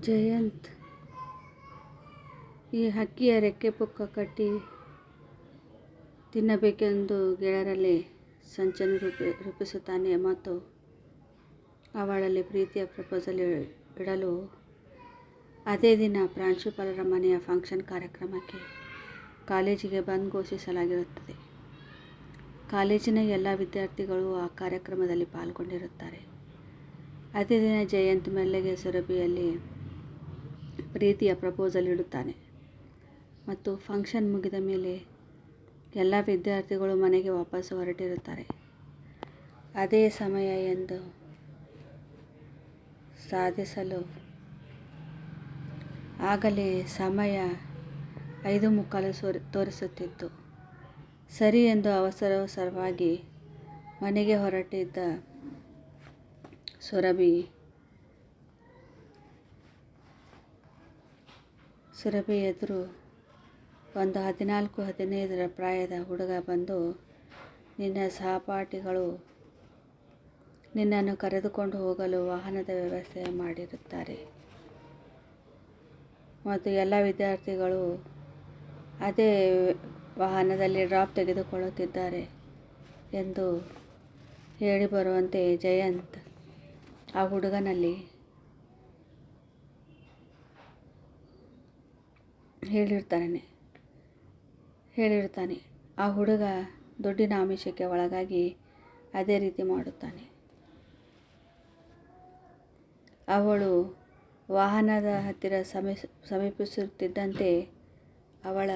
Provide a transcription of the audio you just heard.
ಜಯಂತ್. ಈ ಹಕ್ಕಿಯ ರೆಕ್ಕೆ ಪುಕ್ಕ ಕಟ್ಟಿ ತಿನ್ನಬೇಕೆಂದು ಗೆಳರಲ್ಲಿ ಸಂಚನ ರೂಪಿ, ರೂಪಿಸುತ್ತಾನೆ. ಮತ್ತು ಅವಳಲ್ಲಿ ಪ್ರೀತಿಯ ಪ್ರಪೋಸಲ್ ಇಡಲು ಅದೇ ದಿನ ಪ್ರಾಂಶುಪಾಲರ ಮನೆಯ ಫಂಕ್ಷನ್ ಕಾರ್ಯಕ್ರಮಕ್ಕೆ ಕಾಲೇಜಿಗೆ ಬಂದ್ ಘೋಷಿಸಲಾಗಿರುತ್ತದೆ. ಕಾಲೇಜಿನ ಎಲ್ಲ ವಿದ್ಯಾರ್ಥಿಗಳು ಆ ಕಾರ್ಯಕ್ರಮದಲ್ಲಿ ಪಾಲ್ಗೊಂಡಿರುತ್ತಾರೆ. ಅದೇ ದಿನ ಜಯಂತ್ ಮೆಲ್ಲಗೆ ಸುರಭಿಯಲ್ಲಿ ಪ್ರೀತಿಯ ಪ್ರಪೋಸಲ್ ಇಡುತ್ತಾನೆ. ಮತ್ತು ಫಂಕ್ಷನ್ ಮುಗಿದ ಮೇಲೆ ಎಲ್ಲ ವಿದ್ಯಾರ್ಥಿಗಳು ಮನೆಗೆ ವಾಪಸ್ಸು ಹೊರಟಿರುತ್ತಾರೆ. ಅದೇ ಸಮಯ ಎಂದು ಸಾಧಿಸಲು ಆಗಲೇ ಸಮಯ ಐದು ಮುಕ್ಕಾಲು ಸೋರಿ ತೋರಿಸುತ್ತಿತ್ತು. ಸರಿ ಎಂದು ಅವಸರವಸರವಾಗಿ ಮನೆಗೆ ಹೊರಟಿದ್ದ ಸುರಭಿ ಸುರಭಿ ಎದುರು ಒಂದು ಹದಿನಾಲ್ಕು, ಹದಿನೈದರ ಪ್ರಾಯದ ಹುಡುಗ ಬಂದು, ನಿನ್ನ ಸಹಪಾಠಿಗಳು ನಿನ್ನನ್ನು ಕರೆದುಕೊಂಡು ಹೋಗಲು ವಾಹನದ ವ್ಯವಸ್ಥೆ ಮಾಡಿರುತ್ತಾರೆ. ಮತ್ತು ಎಲ್ಲ ವಿದ್ಯಾರ್ಥಿಗಳು ಅದೇ ವಾಹನದಲ್ಲಿ ಡ್ರಾಪ್ ತೆಗೆದುಕೊಳ್ಳುತ್ತಿದ್ದಾರೆ ಎಂದು ಹೇಳಿ ಬರುವಂತೆ ಜಯಂತ್ ಆ ಹುಡುಗನಲ್ಲಿ ಹೇಳಿರ್ತಾನೆ. ಹೇಳಿರ್ತಾನೆ. ಆ ಹುಡುಗ ದುಡ್ಡಿನ ಆಮಿಷಕ್ಕೆ ಒಳಗಾಗಿ ಅದೇ ರೀತಿ ಮಾಡುತ್ತಾನೆ. ಅವಳು ವಾಹನದ ಹತ್ತಿರ ಸಮೀ, ಸಮೀಪಿಸುತ್ತಿದ್ದಂತೆ ಅವಳ